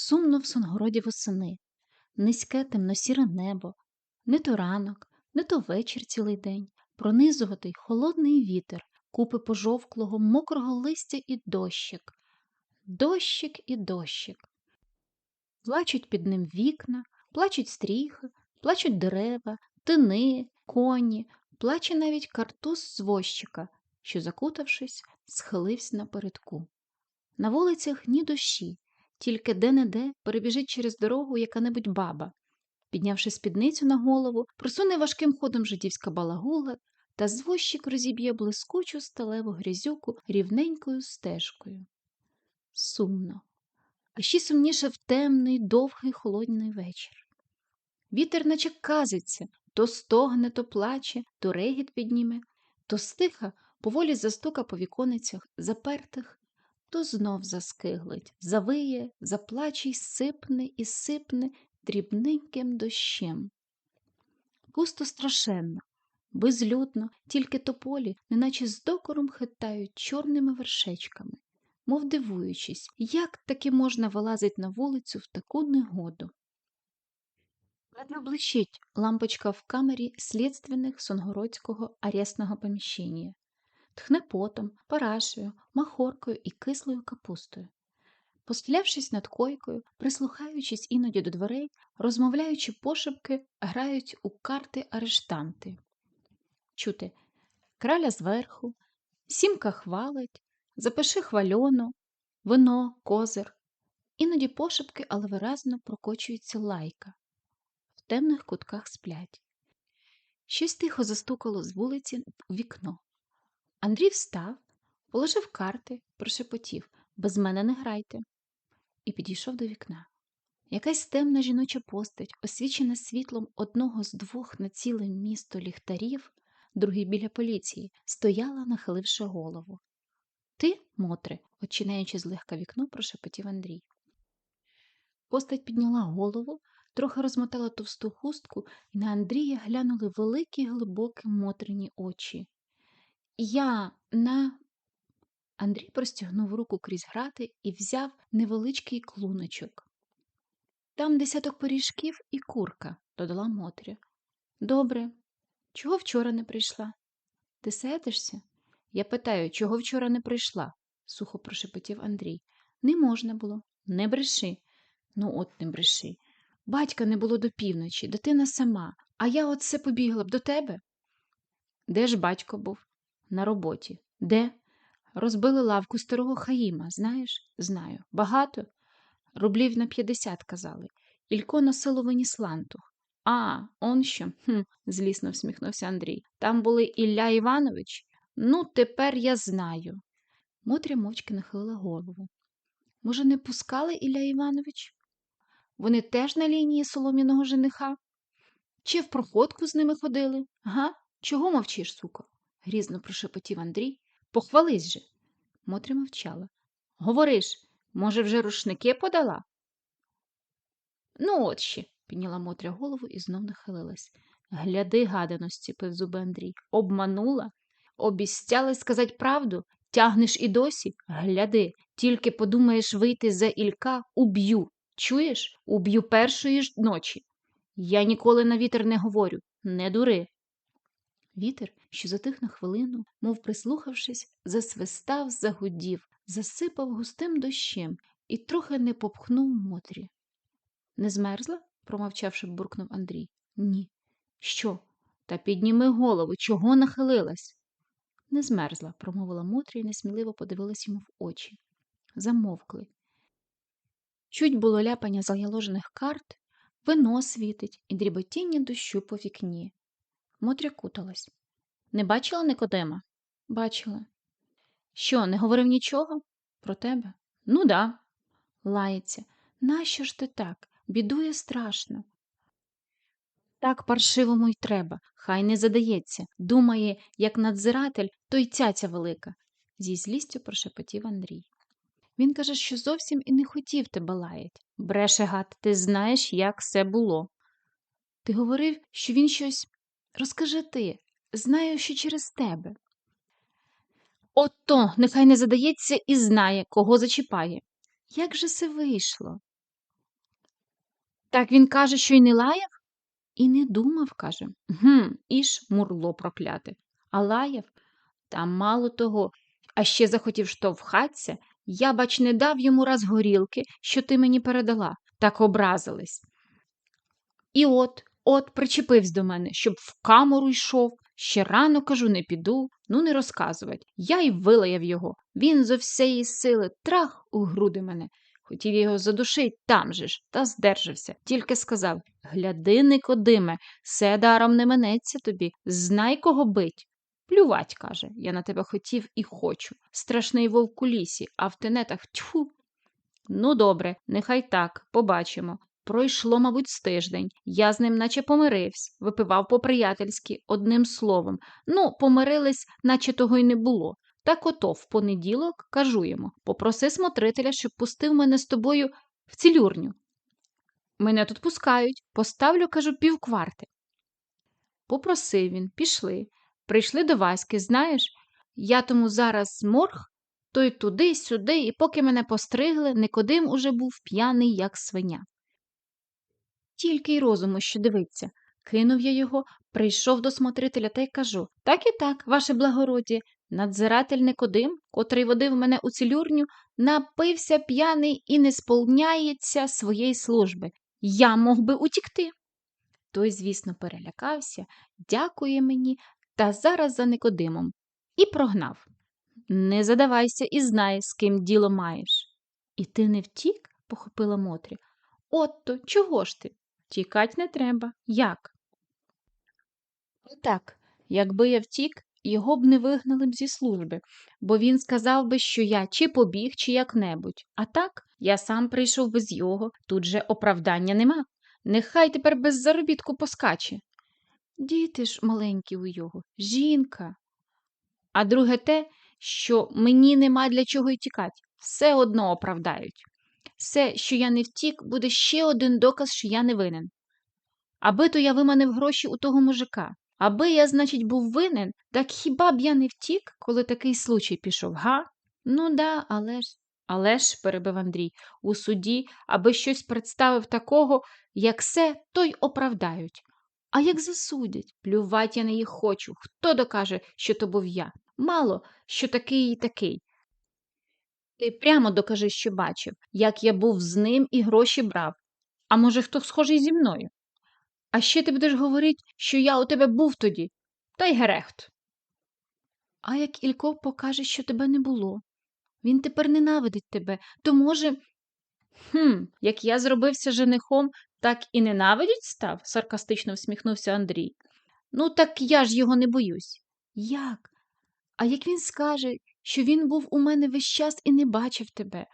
Сумно в Сонгороді восени, низьке темно-сіре небо, не то ранок, не то вечір цілий день, пронизуватий холодний вітер, купи пожовклого, мокрого листя і дощик. Дощик і дощик. Плачуть під ним вікна, плачуть стріхи, плачуть дерева, тини, коні, плаче навіть картуз з возчика, що, закутавшись, схилився напередку. На вулицях ні душі, тільки де-не-де перебіжить через дорогу яка-небудь баба. Піднявши спідницю на голову, просуне важким ходом жидівська балагула, та звозчик розіб'є блискучу сталеву грязюку рівненькою стежкою. Сумно, а ще сумніше в темний, довгий холодний вечір. Вітер наче казиться, то стогне, то плаче, то регіт підніме, то стиха поволі застука по віконицях запертих, то знов заскиглить, завиє, заплаче й сипне і сипне дрібненьким дощем. Пусто страшенно, безлюдно, тільки тополі, неначе з докором хитають чорними вершечками, мов дивуючись, як таки можна вилазить на вулицю в таку негоду. Ледве блищить лампочка в камері слідственних Сонгородського арестного поміщення. Тхне потом, парашею, махоркою і кислою капустою. Пострілявшись над койкою, прислухаючись іноді до дверей, розмовляючи пошепки, грають у карти арештанти. Чути краля зверху, сімка хвалить, запиши хвальону, вино, козир. Іноді пошепки, але виразно прокочується лайка. В темних кутках сплять. Щось тихо застукало з вулиці у вікно. Андрій встав, положив карти, прошепотів без мене не грайте, і підійшов до вікна. Якась темна жіноча постать, освічена світлом одного з двох на ціле місто ліхтарів, другий біля поліції, стояла, нахиливши голову. Ти, Мотре, очинаючи злегка вікно, прошепотів Андрій. Постать підняла голову, трохи розмотала товсту хустку, і на Андрія глянули великі глибокі мотрині очі. Я на. Андрій простягнув руку крізь грати і взяв невеличкий клуночок. Там десяток пиріжків і курка, додала Мотря. Добре, чого вчора не прийшла? Ти сердишся? Я питаю, чого вчора не прийшла? сухо прошепотів Андрій. Не можна було, не бреши. Ну, от не бреши. Батька не було до півночі, дитина сама, а я от все побігла б до тебе. Де ж батько був? На роботі. Де? Розбили лавку старого Хаїма, знаєш? Знаю. Багато? Рублів на п'ятдесят казали. Ілько на село виніс лантух. А, он що? Хм, злісно всміхнувся Андрій. Там були Ілля Іванович? Ну, тепер я знаю. Мотря мовчки нахилила голову. Може, не пускали Ілля Іванович? Вони теж на лінії солом'яного жениха? Чи в проходку з ними ходили? Га? Чого мовчиш, суко? Грізно прошепотів Андрій. Похвались же. Мотря мовчала. Говориш, може, вже рушники подала? Ну, от ще, підняла Мотря голову і знов нахилилась. Гляди, гадано, зціпив зуби Андрій. Обманула? Обіцяли сказать правду? Тягнеш і досі? Гляди, тільки подумаєш вийти за Ілька, уб'ю. Чуєш? Уб'ю першої ж ночі. Я ніколи на вітер не говорю. Не дури. Вітер, що затих на хвилину, мов прислухавшись, засвистав, загудів, засипав густим дощем і трохи не попхнув Мотрі. Не змерзла? промовчавши, буркнув Андрій. Ні. Що? Та підніми голову, чого нахилилась? Не змерзла, промовила Мотря і несміливо подивилась йому в очі. Замовкли. Чуть було ляпання заяложених карт, вино світить і дріботіння дощу по вікні. Мотря куталась. Не бачила Никодема? Бачила. Що, не говорив нічого? Про тебе? Ну да. Лається. Нащо ж ти так? Бідує страшно. Так паршивому й треба, хай не задається. Думає, як надзиратель, то й цяця велика, зі злістю прошепотів Андрій. Він каже, що зовсім і не хотів тебе лаять. Бреше гад, ти знаєш, як все було. Ти говорив, що він щось. Розкажи ти, знаю, що через тебе. Ото нехай не задається і знає, кого зачіпає. Як же це вийшло? Так він каже, що й не лаяв? І не думав, каже. Гм, іж мурло прокляте. А лаяв? Та мало того, а ще захотів штовхатися, я, бач, не дав йому раз горілки, що ти мені передала, так образились. І от, от, причепився до мене, щоб в камеру йшов. Ще рано, кажу, не піду, ну не розказувати. Я й вилаяв його. Він зо всієї сили трах у груди мене. Хотів його задушить там же ж, та здержався. Тільки сказав Гляди, Никодиме, все даром не минеться тобі, знай кого бить. Плювать, каже, я на тебе хотів і хочу. Страшний вовк у лісі, а в тенетах тьфу. Ну, добре, нехай так, побачимо. Пройшло, мабуть, з тиждень. Я з ним наче помирився, випивав по-приятельськи, одним словом. Ну, помирились, наче того й не було. Так ото в понеділок кажу йому попроси смотрителя, щоб пустив мене з тобою в цілюрню. Мене тут пускають, поставлю, кажу, півкварти. Попросив він, пішли. Прийшли до Васьки, знаєш, я тому зараз морг, то й туди, сюди, і поки мене постригли, Никодим уже був п'яний, як свиня. Тільки й розуму, що дивиться. Кинув я його, прийшов до смотрителя та й кажу так і так, ваше благородіє, надзиратель Никодим, котрий водив мене у цілюрню, напився п'яний і не сполняється своєї служби. Я мог би утікти. Той, звісно, перелякався, дякує мені, та зараз за Никодимом, і прогнав. Не задавайся і знай, з ким діло маєш. І ти не втік? похопила Мотря. Отто, чого ж ти? Тікать не треба. Як? Так, якби я втік, його б не вигнали б зі служби, бо він сказав би, що я чи побіг, чи як-небудь. А так, я сам прийшов без його, тут же оправдання нема. Нехай тепер без заробітку поскаче. Діти ж маленькі у його, жінка. А друге те, що мені нема для чого й тікати, все одно оправдають. Все, що я не втік, буде ще один доказ, що я не винен. Аби то я виманив гроші у того мужика. Аби я, значить, був винен, так хіба б я не втік, коли такий случай пішов, га? Ну да, але ж. Але ж, перебив Андрій, у суді, аби щось представив такого, як се, то й оправдають. А як засудять? Плювать я на їх хочу. Хто докаже, що то був я? Мало, що такий і такий. Ти прямо докажи, що бачив, як я був з ним і гроші брав. А може, хто схожий зі мною? А ще ти будеш говорити, що я у тебе був тоді, та й герехт. А як Ілько покаже, що тебе не було, він тепер ненавидить тебе, то може. Хм, як я зробився женихом, так і ненавидіть став? саркастично всміхнувся Андрій. Ну, так я ж його не боюсь. Як? А як він скаже, що він був у мене весь час і не бачив тебе,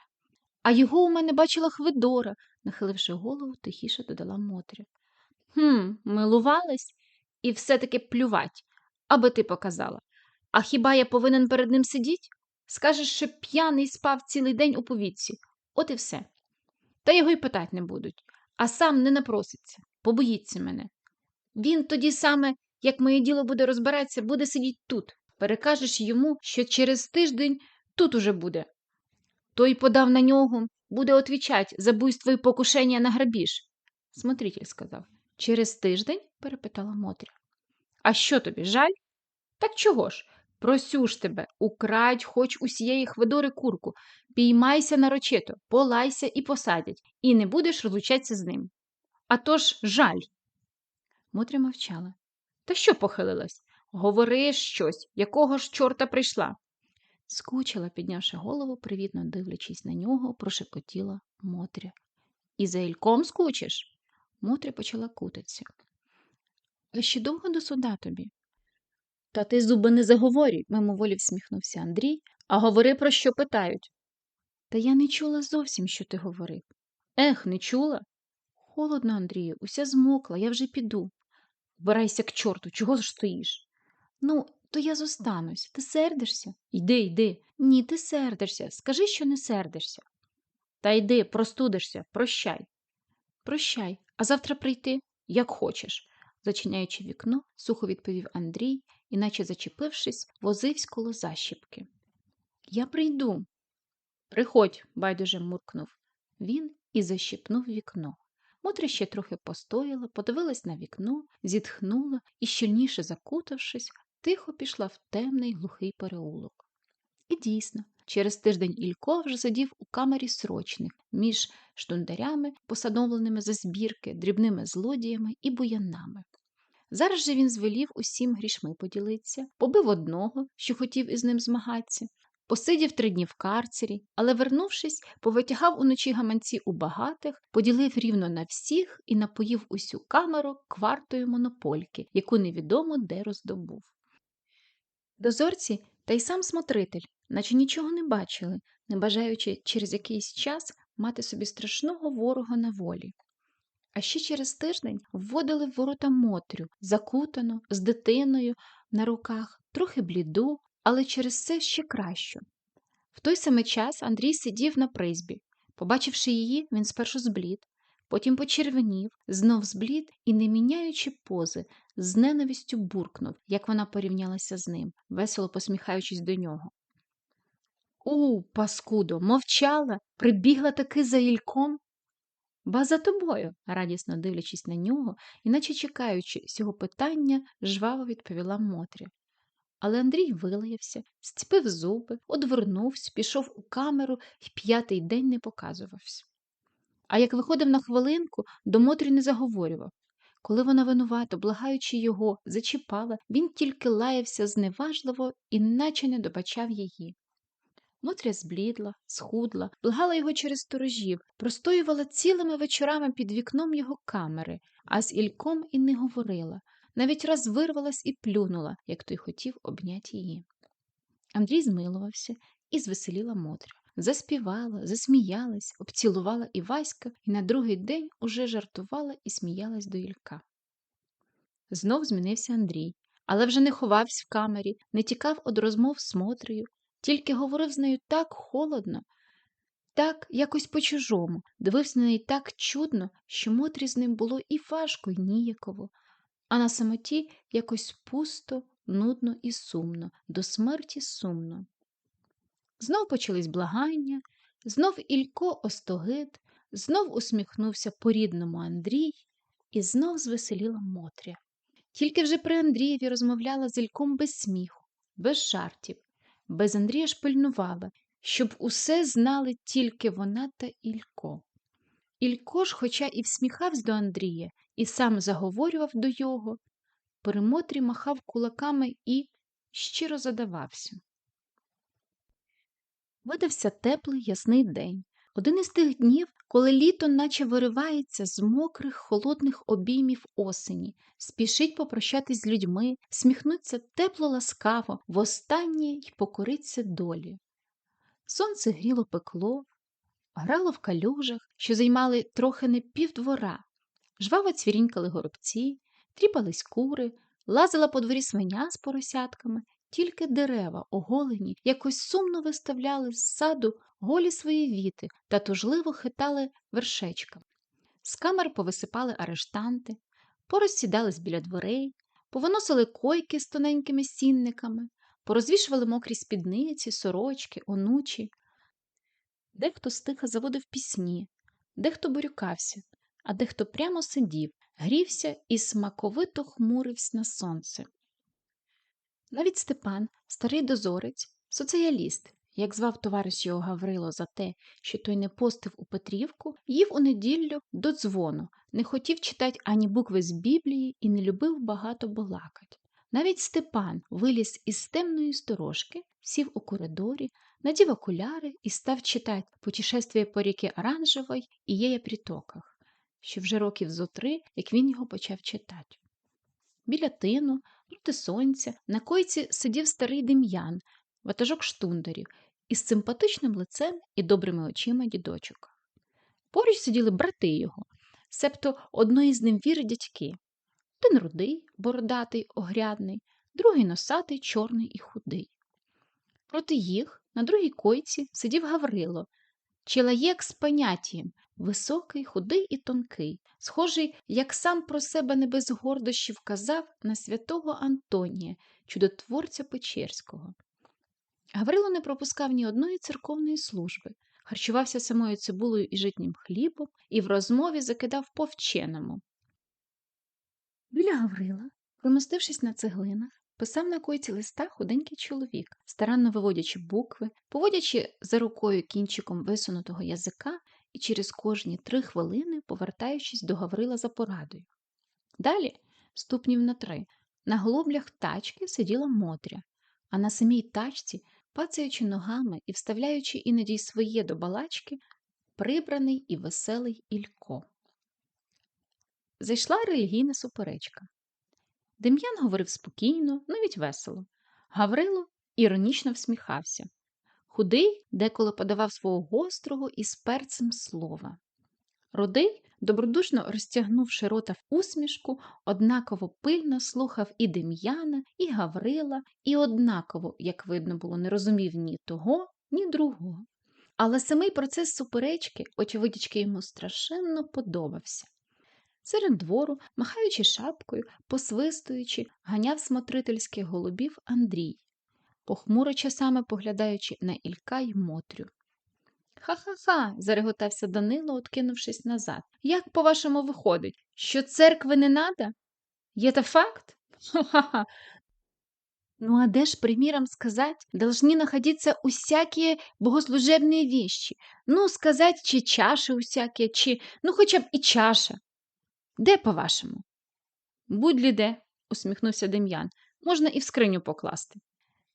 а його у мене бачила Хвидора, нахиливши голову, тихіше додала Мотря. Хм, милувались і все-таки плювать, аби ти показала. А хіба я повинен перед ним сидіти? Скажеш, що п'яний спав цілий день у повітці. От і все. Та його й питать не будуть, а сам не напроситься, побоїться мене. Він тоді саме, як моє діло буде розбиратися, буде сидіти тут. Перекажеш йому, що через тиждень тут уже буде. Той подав на нього, буде отвічать за буйство і покушення на грабіж. Смотритель сказав. Через тиждень? перепитала Мотря. А що тобі, жаль? Так чого ж? Просю ж тебе, украдь хоч усієї хведори курку, піймайся нарочито, полайся і посадять, і не будеш розлучатися з ним. А то ж жаль. Мотря мовчала. Та що похилилась? Говори щось, якого ж чорта прийшла? Скучила, піднявши голову, привітно дивлячись на нього, прошепотіла Мотря. І за Ільком скучиш? Мотря почала кутитися. А ще довго до суда тобі? Та ти зуби не заговорюй, мимоволі всміхнувся Андрій, а говори, про що питають. Та я не чула зовсім, що ти говорив. Ех, не чула? Холодно, Андрію, уся змокла, я вже піду. Вбирайся к чорту, чого ж стоїш? Ну, то я зостанусь. Ти сердишся? Йди, йди. Ні, ти сердишся. Скажи, що не сердишся. Та йди, простудишся, прощай. Прощай, а завтра прийти, як хочеш, зачиняючи вікно, сухо відповів Андрій, іначе зачепившись, возивсь коло защіпки. Я прийду. Приходь, байдуже муркнув він і защіпнув вікно. Мотря ще трохи постояла, подивилась на вікно, зітхнула і, щільніше закутавшись, тихо пішла в темний глухий переулок. І дійсно, через тиждень Ілько вже сидів у камері срочних між штундарями, посадовленими за збірки, дрібними злодіями і буянами. Зараз же він звелів усім грішми поділитися, побив одного, що хотів із ним змагатися, посидів три дні в карцері, але, вернувшись, повитягав уночі гаманці у багатих, поділив рівно на всіх і напоїв усю камеру квартою монопольки, яку невідомо де роздобув. Дозорці та й сам смотритель, наче нічого не бачили, не бажаючи через якийсь час мати собі страшного ворога на волі. А ще через тиждень вводили в ворота Мотрю, закутану, з дитиною на руках, трохи бліду, але через це ще кращу. В той самий час Андрій сидів на призбі. Побачивши її, він спершу зблід, потім почервонів, знов зблід і, не міняючи пози, з ненавистю буркнув, як вона порівнялася з ним, весело посміхаючись до нього. У, паскудо, мовчала, прибігла таки за Ільком. Ба за тобою, радісно дивлячись на нього, іначе чекаючи цього питання, жваво відповіла Мотря. Але Андрій вилаявся, зціпив зуби, одвернувся, пішов у камеру і п'ятий день не показувався. А як виходив на хвилинку, до Мотрі не заговорював. Коли вона винувато, благаючи його, зачіпала, він тільки лаявся зневажливо і наче не добачав її. Мотря зблідла, схудла, благала його через сторожів, простоювала цілими вечорами під вікном його камери, а з Ільком і не говорила, навіть раз вирвалась і плюнула, як той хотів обняти її. Андрій змилувався і звеселіла Мотря. Заспівала, засміялась, обцілувала Іваська і на другий день уже жартувала і сміялась до Ілька. Знов змінився Андрій, але вже не ховався в камері, не тікав од розмов з Мотрею, тільки говорив з нею так холодно, так якось по-чужому, дивився на неї так чудно, що Мотрі з ним було і важко, і ніяково, а на самоті якось пусто, нудно і сумно, до смерті сумно. Знов почались благання, знов Ілько остогид, знов усміхнувся по рідному Андрій, і знов звеселіла Мотря. Тільки вже при Андрієві розмовляла з Ільком без сміху, без жартів, без Андрія ж пильнувала, щоб усе знали тільки вона та Ілько. Ілько ж, хоча і всміхався до Андрія, і сам заговорював до його, при Мотрі махав кулаками і щиро задавався. Видався теплий ясний день. Один із тих днів, коли літо наче виривається з мокрих холодних обіймів осені, спішить попрощатись з людьми, сміхнуться тепло ласкаво, востаннє й покориться долі. Сонце гріло пекло, грало в калюжах, що займали трохи не півдвора, жваво цвірінькали горобці, тріпались кури, лазила по дворі свиня з поросятками, тільки дерева, оголені, якось сумно виставляли з саду голі свої віти та тужливо хитали вершечками. З камер повисипали арештанти, порозсідались біля дверей, повиносили койки з тоненькими сінниками, порозвішували мокрі спідниці, сорочки, онучі. Дехто стиха заводив пісні, дехто бурюкався, а дехто прямо сидів, грівся і смаковито хмурився на сонце. Навіть Степан, старий дозорець, соціаліст, як звав товариш його Гаврило за те, що той не постив у Петрівку, їв у неділю до дзвону, не хотів читати ані букви з Біблії і не любив багато балакать. Навіть Степан виліз із темної сторожки, сів у коридорі, надів окуляри і став читати «Путешествие по ріки Оранжевой і Єя притоках, що вже років зо три, як він його почав читати. Біля тину, проти сонця, на койці сидів старий дем'ян, ватажок штундарів, із симпатичним лицем і добрими очима дідочок. Поруч сиділи брати його, себто одної з ним віри дядьки. Один рудий, бородатий, огрядний, другий носатий, чорний і худий. Проти їх на другій койці сидів Гаврило, чоловік з поняттям, високий, худий і тонкий, схожий, як сам про себе не без гордощів казав на святого Антонія, чудотворця Печерського. Гаврило не пропускав ні одної церковної служби, харчувався самою цибулею і житнім хлібом і в розмові закидав по вченому. Біля Гаврила, примостившись на цеглинах, писав на койці листа худенький чоловік, старанно виводячи букви, поводячи за рукою кінчиком висунутого язика і через кожні три хвилини повертаючись до Гаврила за порадою. Далі, ступнів на три, на глоблях тачки сиділа Мотря, а на самій тачці, пацаючи ногами і вставляючи іноді своє до балачки, прибраний і веселий Ілько. Зайшла релігійна суперечка. Дем'ян говорив спокійно, навіть весело. Гаврило іронічно всміхався. Худий деколи подавав свого гострого і з перцем слова. Рудий, добродушно розтягнувши рота в усмішку, однаково пильно слухав і Дем'яна, і Гаврила, і однаково, як видно було, не розумів ні того, ні другого. Але самий процес суперечки, очевидячки, йому страшенно подобався. Серед двору, махаючи шапкою, посвистуючи, ганяв смотрительських голубів Андрій, похмуро часами поглядаючи на Ілька й Мотрю. Ха-ха-ха, зареготався Данило, откинувшись назад. Як, по-вашому, виходить, що церкви не надо? Є то факт? Ха-ха-ха. Ну а де ж, приміром сказать, должны находиться усякие богослужебные вещи? Ну, сказать, чи чаши усякі, чи, ну, хоча б і чаша. Де, по-вашому? Будь-лі де, усміхнувся Дем'ян. Можна і в скриню покласти.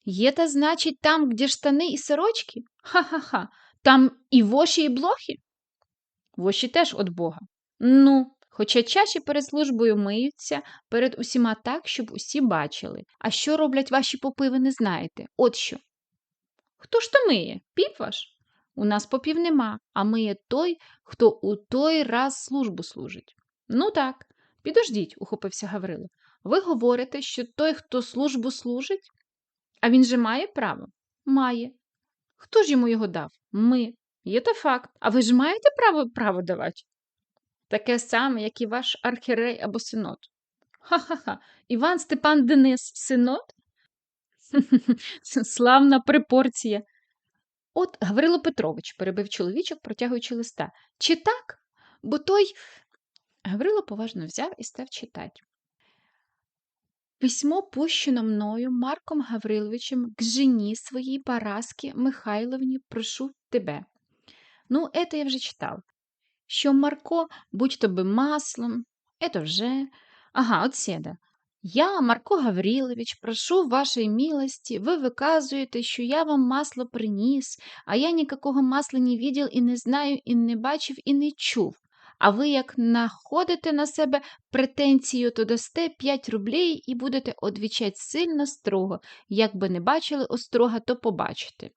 Є та, значить, там, де штани і сорочки? Ха-ха-ха. Там і воші, і блохи? Воші теж від Бога. Ну, хоча чаші перед службою миються перед усіма так, щоб усі бачили. А що роблять ваші попи, ви не знаєте. От що. Хто ж то миє? Піп ваш? У нас попів нема, а миє той, хто у той раз службу служить. Ну так, підождіть, ухопився Гаврило. Ви говорите, що той, хто службу служить? А він же має право? Має. Хто ж йому його дав? Ми. Є то факт. А ви ж маєте право право давати? Таке саме, як і ваш архірей або синод. Ха-ха-ха. Іван Степан Денис синод? Славна припорція. От Гаврило Петрович, перебив чоловічок, протягуючи листа. Чи так? Бо той. Гаврило поважно взяв і став читати. Письмо пущено мною Марком Гавриловичем к жені своїй Параски Михайловні прошу тебе. Ну, это я вже читав. Що Марко, будь то би маслом, это вже. Ага, от седа. Я, Марко Гаврилович, прошу вашої милості, ви виказуєте, що я вам масло приніс, а я нікакого масла не видів і не знаю, і не бачив, і не чув. А ви як находите на себе претензію, то дасте 5 рублей і будете одвічать сильно строго. Як би не бачили острога, то побачите.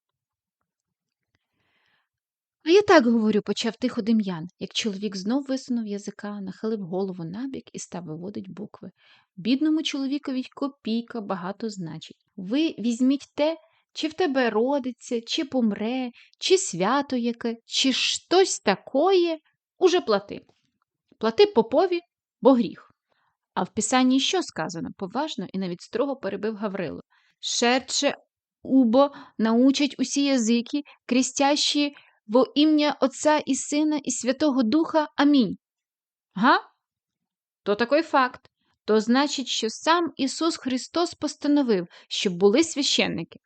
А я так говорю, почав тихо Дем'ян, як чоловік знов висунув язика, нахилив голову набік і став виводить букви. Бідному чоловікові копійка багато значить. Ви візьміть те, чи в тебе родиться, чи помре, чи свято яке, чи щось такое, уже плати. Плати попові, бо гріх. А в писанні що сказано? поважно і навіть строго перебив Гаврило. Шерче убо научать усі язики, крістящі во ім'я Отця і Сина, і Святого Духа. Амінь. Га? То такий факт. То значить, що сам Ісус Христос постановив, щоб були священники.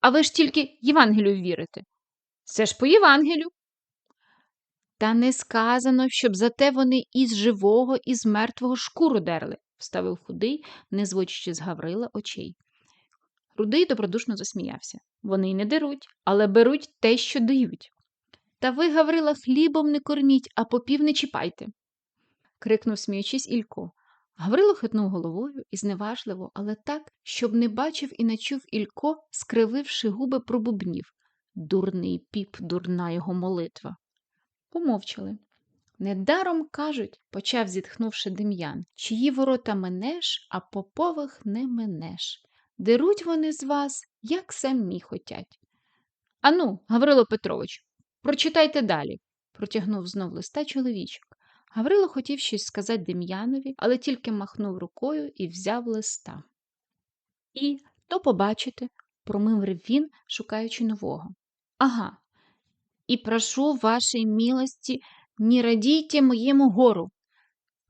А ви ж тільки Євангелію вірите. Це ж по Євангелю. Та не сказано, щоб зате вони із живого, і з мертвого шкуру дерли, вставив худий, не зводячи з Гаврила очей. Рудий добродушно засміявся. Вони й не деруть, але беруть те, що дають. Та ви, Гаврила, хлібом не корміть, а попів не чіпайте. крикнув, сміючись, Ілько. Гаврило хитнув головою і зневажливо, але так, щоб не бачив і не чув Ілько, скрививши губи, пробубнів. Дурний піп, дурна його молитва. Помовчали. Недаром кажуть, почав, зітхнувши Дем'ян, чиї ворота минеш, а попових не минеш. Деруть вони з вас, як самі хотять. Ану, Гаврило Петрович, прочитайте далі, протягнув знов листа чоловічок. Гаврило хотів щось сказати Дем'янові, але тільки махнув рукою і взяв листа. І то побачите, промимрив він, шукаючи нового. Ага, и прошу вашей милости, не радійте моєму гору.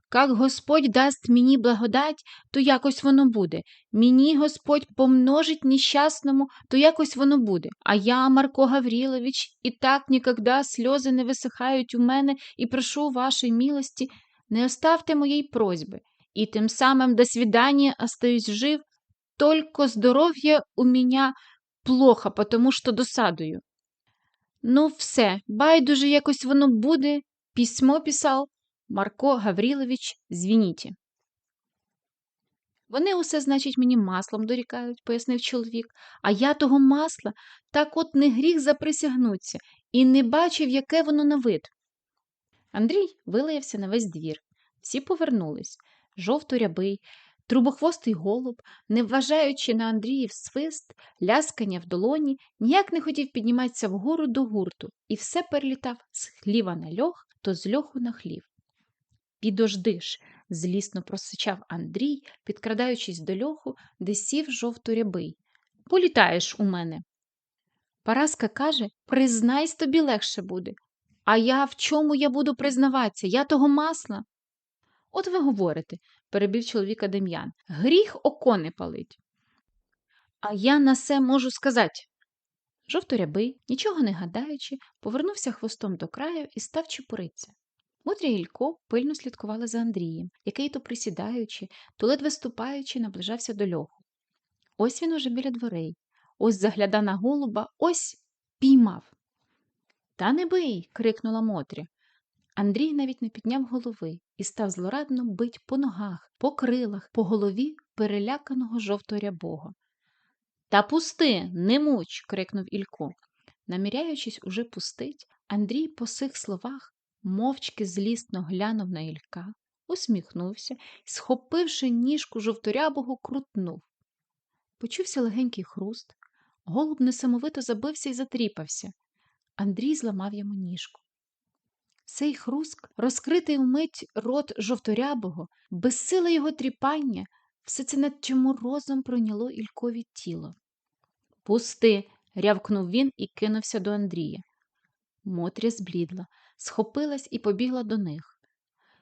Как Господь дасть мені благодать, то якось воно буде. Мені Господь помножить нещасному, то якось воно буде. А я, Марко Гаврілович, і так ніколи сльози не висихають у мене і прошу вашої милості, не оставте моєї просьби. І тим самим до свидания остаюсь жив, только здоров'я у меня плохо, потому що досадую. Ну, все, байдуже якось воно буде, письмо писав Марко Гаврілович Звініті. Вони усе, значить, мені маслом дорікають, пояснив чоловік, а я того масла так от не гріх заприсягнуться і не бачив, яке воно на вид. Андрій вилаявся на весь двір. Всі повернулись жовто-рябий, трубохвостий голуб, не вважаючи на Андріїв свист, ляскання в долоні, ніяк не хотів підніматися вгору до гурту і все перелітав з хліва на льох, то з льоху на хлів. Підождиш, злісно просичав Андрій, підкрадаючись до льоху, де сів жовто-рябий. Політаєш у мене. Параска каже признайсь, тобі легше буде. А я в чому я буду признаватися? Я того масла. От ви говорите, перебив чоловіка Дем'ян. Гріх око не палить. А я на це можу сказати. Жовторябий, нічого не гадаючи, повернувся хвостом до краю і став чепуритися. Мотря Ілько пильно слідкували за Андрієм, який то присідаючи, то ледве ступаючи, наближався до льоху. Ось він уже біля дверей, ось загляда на голуба, ось піймав. Та не бий. крикнула Мотря. Андрій навіть не підняв голови і став злорадно бить по ногах, по крилах, по голові переляканого жовторябого. Та пусти, не муч. крикнув Ілько. Наміряючись уже пустить, Андрій по сих словах мовчки злісно глянув на Ілька, усміхнувся і, схопивши ніжку жовторябого, крутнув. Почувся легенький хруст, голуб несамовито забився і затріпався. Андрій зламав йому ніжку. Цей хруск, розкритий умить рот жовторябого, безсила його тріпання, все це над чим морозом пройняло Ількові тіло. Пусти. рявкнув він і кинувся до Андрія. Мотря зблідла, схопилась і побігла до них.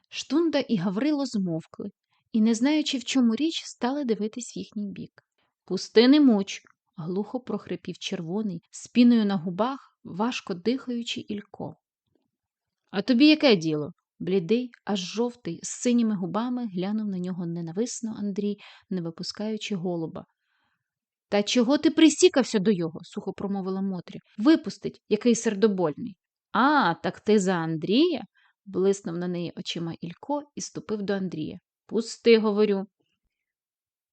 Штунда і Гаврило змовкли і, не знаючи, в чому річ, стали дивитись в їхній бік. Пусти не муч, глухо прохрипів червоний, з піною на губах, важко дихаючи Ілько. А тобі яке діло? Блідий, аж жовтий, з синіми губами глянув на нього ненависно Андрій, не випускаючи голуба. Та чого ти присікався до його? сухо промовила Мотря. Випустить, який сердобольний. А, так ти за Андрія? блиснув на неї очима Ілько і ступив до Андрія. Пусти, говорю.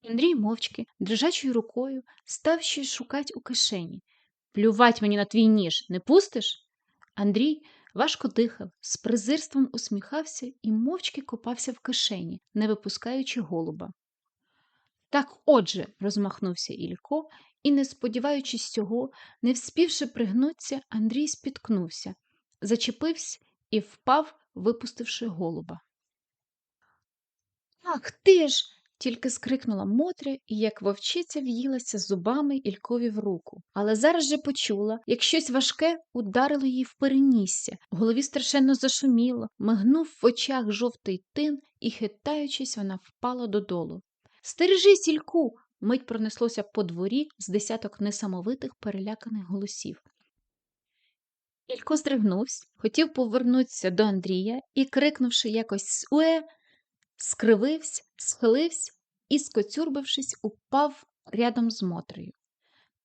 Андрій мовчки, дрижачою рукою, став щось шукать у кишені. Плювать мені на твій ніж, не пустиш? Андрій важко дихав, з презирством усміхався і мовчки копався в кишені, не випускаючи голуба. Так отже, розмахнувся Ілько, і, не сподіваючись цього, не вспівши пригнуться, Андрій спіткнувся, зачепився і впав, випустивши голуба. Ах ти ж. Тільки скрикнула Мотря і, як вовчиця, в'їлася зубами Ількові в руку. Але зараз же почула, як щось важке ударило її в перенісся, в голові страшенно зашуміло, мигнув в очах жовтий тин і, хитаючись, вона впала додолу. Стережись, Ільку! мить пронеслося по дворі з десяток несамовитих переляканих голосів. Ілько здригнувся, хотів повернутися до Андрія і, крикнувши якось Суе, скривився, схилився і, скоцюрбившись, упав рядом з Мотрею.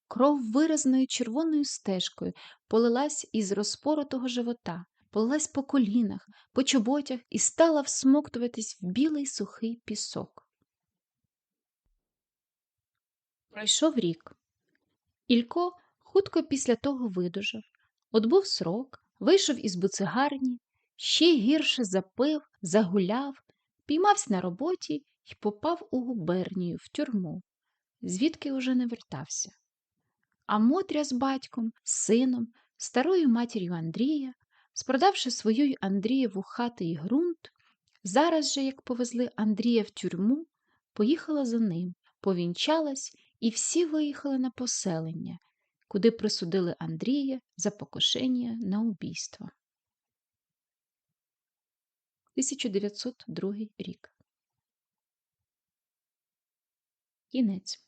Кров виразною червоною стежкою полилась із розпоротого живота, полилась по колінах, по чоботях і стала всмоктуватись в білий сухий пісок. Пройшов рік. Ілько хутко після того видужав, отбув срок, вийшов із буцигарні, ще гірше запив, загуляв, піймався на роботі і попав у губернію в тюрму, звідки уже не вертався. А Мотря з батьком, сином, старою матір'ю Андрія, спродавши свою й Андрієву хати й ґрунт, зараз же, як повезли Андрія в тюрму, поїхала за ним, повінчалась і всі виїхали на поселення, куди присудили Андрія за покушення на убійство. 1902 рік. Кінець.